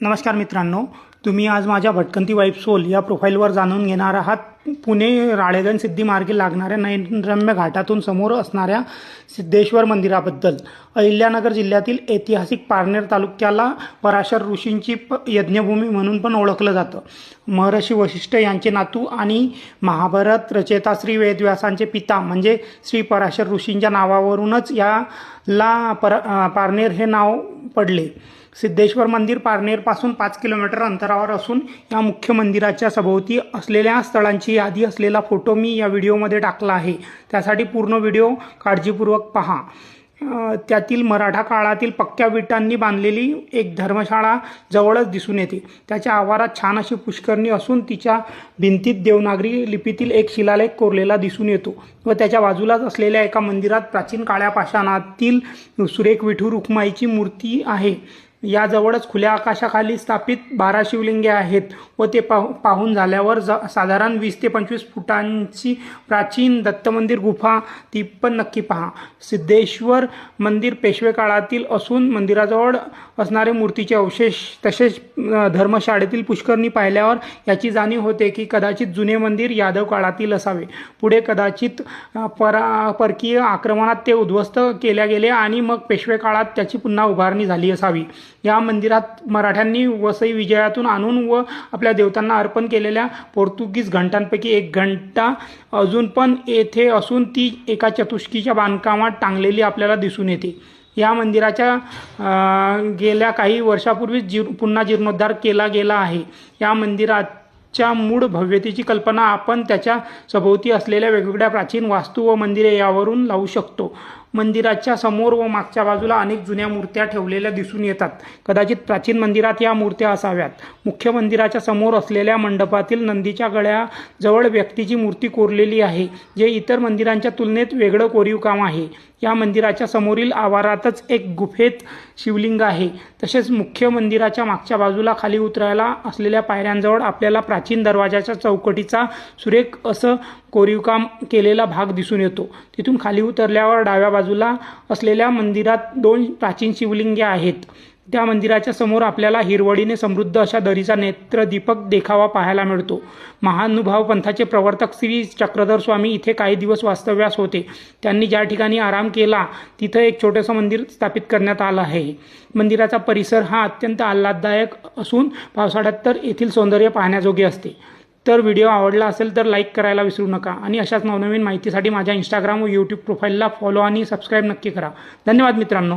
नमस्कार मित्रांनो तुम्ही आज माझ्या भटकंती वाईफ सोल या प्रोफाईलवर जाणून घेणार आहात. पुणे राळेगण सिद्धी मार्गे लागणाऱ्या नयनरम्य घाटातून समोर असणाऱ्या सिद्धेश्वर मंदिराबद्दल. अहिल्यानगर जिल्ह्यातील ऐतिहासिक पारनेर तालुक्याला पराशर ऋषींची प यज्ञभूमी म्हणून पण ओळखलं जातं. महर्षी वशिष्ठ यांचे नातू आणि महाभारत रचयिता श्री वेदव्यासांचे पिता म्हणजे श्री पराशर ऋषींच्या नावावरूनच याला पर पारनेर हे नाव पडले. सिद्धेश्वर मंदिर पारनेरपासून पाच किलोमीटर अंतरावर असून या मुख्य मंदिराच्या सभोवती असलेल्या स्थळांची यादी असलेला फोटो मी या व्हिडिओमध्ये टाकला आहे. त्यासाठी पूर्ण व्हिडिओ काळजीपूर्वक पहा. त्यातील मराठा काळातील पक्क्या विटांनी बांधलेली एक धर्मशाळा जवळच दिसून येते. त्याच्या आवारात छान अशी पुष्करणी असून तिच्या भिंतीत देवनागरी लिपीतील एक शिलालेख कोरलेला दिसून येतो व त्याच्या बाजूलाच असलेल्या एका मंदिरात प्राचीन काळ्या पाषाणातील सुरेख विठू रुक्माईची मूर्ती आहे. याजवळच खुल्या आकाशाखाली स्थापित बारा शिवलिंगे आहेत व ते पाहू पाहून झाल्यावर जा साधारण वीस ते पंचवीस फुटांची प्राचीन दत्तमंदिर गुफा ती पण नक्की पहा. सिद्धेश्वर मंदिर पेशवे काळातील असून मंदिराजवळ असणारे मूर्तीचे अवशेष तसेच धर्मशाळेतील पुष्करणी पाहिल्यावर याची जाणीव होते की कदाचित जुने मंदिर यादव काळातील असावे. पुढे कदाचित परा परकीय आक्रमणात ते उद्ध्वस्त केल्या गेले आणि मग पेशवे काळात त्याची पुन्हा उभारणी झाली असावी. या मंदिरात मराठ्यांनी वसई विजयातून आणून व आपल्या देवतांना अर्पण केलेल्या पोर्तुगीज घंटांपैकी एक घंटा अजून पण येथे असून ती एका चतुष्कीच्या बांधकामात टांगलेली आपल्याला दिसून येते. या मंदिराच्या गेल्या काही वर्षापूर्वीच जीर पुन्हा जीर्णोद्धार केला गेला आहे. या मंदिराच्या मूळ भव्यतेची कल्पना आपण त्याच्या सभोवती असलेल्या वेगवेगळ्या प्राचीन वास्तू व मंदिरे यावरून लावू शकतो. मंदिराच्या समोर व मागच्या बाजूला अनेक जुन्या मूर्त्या ठेवलेल्या दिसून येतात. कदाचित प्राचीन मंदिरात या मूर्त्या असाव्यात. मुख्य मंदिराच्या समोर असलेल्या मंडपातील नंदीच्या गळ्याजवळ व्यक्तीची मूर्ती कोरलेली आहे जे इतर मंदिरांच्या तुलनेत वेगळं कोरीव काम आहे. या मंदिराच्या समोरील आवारातच एक गुफेत शिवलिंग आहे. तसेच मुख्य मंदिराच्या मागच्या बाजूला खाली उतरायला असलेल्या पायऱ्यांजवळ आपल्याला प्राचीन दरवाजाच्या चौकटीचा सुरेख असं कोरीवकाम केलेला भाग दिसून येतो. तिथून खाली उतरल्यावर डाव्या बाजूला असलेल्या मंदिरात दोन प्राचीन शिवलिंगे आहेत. त्या मंदिराच्या समोर आपल्याला हिरवळीने समृद्ध अशा दरीचा नेत्रदीपक देखावा पाहायला मिळतो. महानुभाव पंथाचे प्रवर्तक श्री चक्रधर स्वामी इथे काही दिवस वास्तव्यास होते. त्यांनी ज्या ठिकाणी आराम केला तिथं एक छोटंसं मंदिर स्थापित करण्यात आलं आहे. मंदिराचा परिसर हा अत्यंत आल्हाददायक असून पावसाळ्यात तर येथील सौंदर्य पाहण्याजोगे असते. तर व्हिडिओ आवडला असेल तर लाईक करायला विसरू नका आणि अशाच नवनवीन माहितीसाठी माझ्या इंस्टाग्राम व यूट्यूब प्रोफाईलला फॉलो आणि सबस्क्राईब नक्की करा. धन्यवाद मित्रांनो.